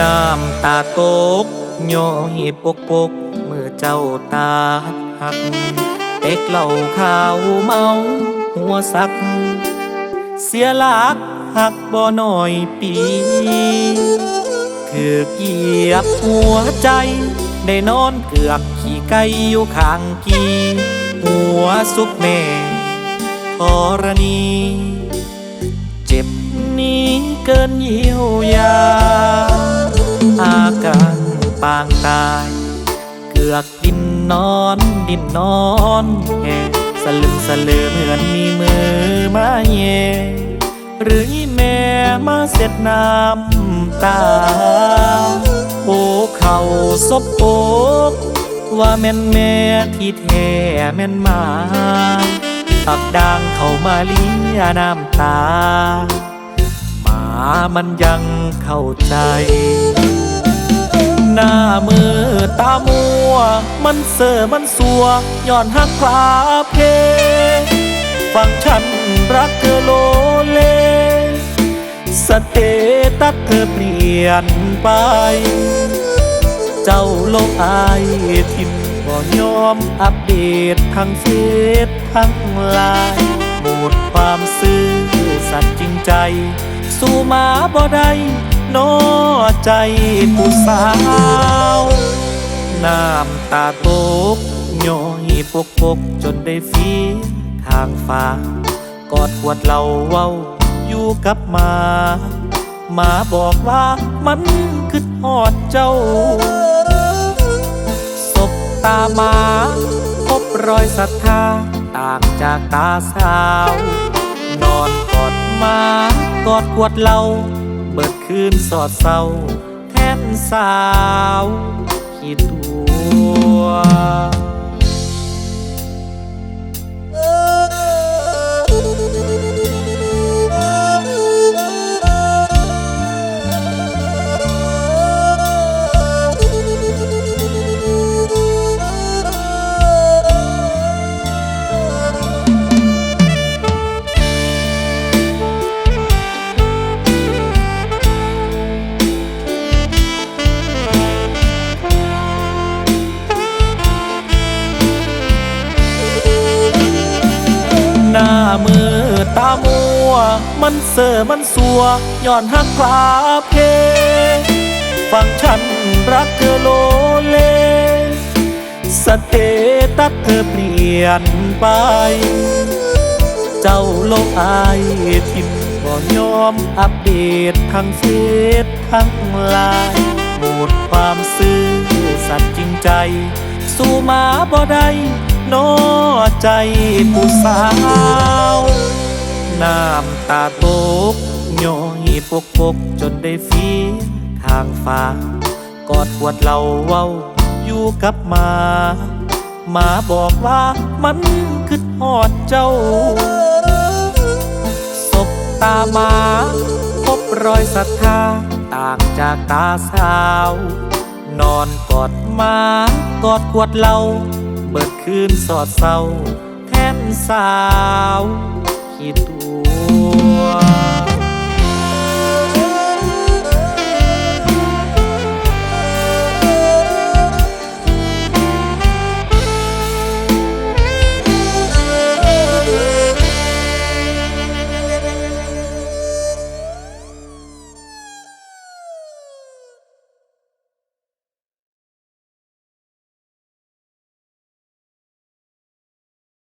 น้ำตาตกย้อยปกปกเมื่อเจ้าตาหักเด็กเหล่าข่าวเมาหัวสัก เสียหลักหักบ่หน่อยปีคือเกียบหัวใจ ได้นอนเกือกขี่ไก่อยู่ข้างกีหัวสุกแม่ธรณี เจ็บนี้เกินเยียวยา นอนดินนอนแห่สลึมสลือเหมือนมีมือมาแย่หรือแม่มาเสร็จน้ำตา โอ้เข่าซบโอกว่าแม่นแม่ที่แท้แม่นมา ตักด่างเข้ามาเลียน้ำตา หมามันยังเข้าใจ หน้ามือตามัว มันเสือมันสัวย้อนหักพลาเพฟังฉันรักเธอโลเล สเตตัสเธอเปลี่ยนไป เจ้าโลกอายทิมบ่ยอมอัปเดตทั้งเฟซทั้งไลน์หมดความซื่อสัตย์จริงใจ สู้มาบ่ได้ นอใจผู้สาว น้ำตาตกย้อยปกปกจนได้ฟีทางฟ้ากอดขวดเหล้าเว้าอยู่กับหมาหมาบอกว่ามันคือหอดเจ้าศพตามาพบรอยศรัทธาต่างจากตาสาว นอนกอดหมากอดขวดเหล้า เบิดคืนสอดเศร้า แทนสาว คิดตัว ตามัว มันเสือมันสัวย้อนหักพลาเพฟังฉันรักเธอโลเล สเตตัสเธอเปลี่ยนไป เจ้าโลกอายทิมบ่ยอมอัปเดตทั้งเฟซทั้งไลน์หมดความซื่อสัตย์จริงใจ สู้มาบ่ได้นอใจผู้สาว น้ำตาตกย้อยปกปกจนได้ฟีทางฟ้ากอดขวดเหล้าเว้าอยู่กับหมาหมาบอกว่ามันคือหอดเจ้าศพตาหมา พบรอยศรัทธาต่างจากตาสาว นอนกอดหมากอดขวดเหล้าเบิดคืนสอดเศร้าแทนสาว ขีดตัว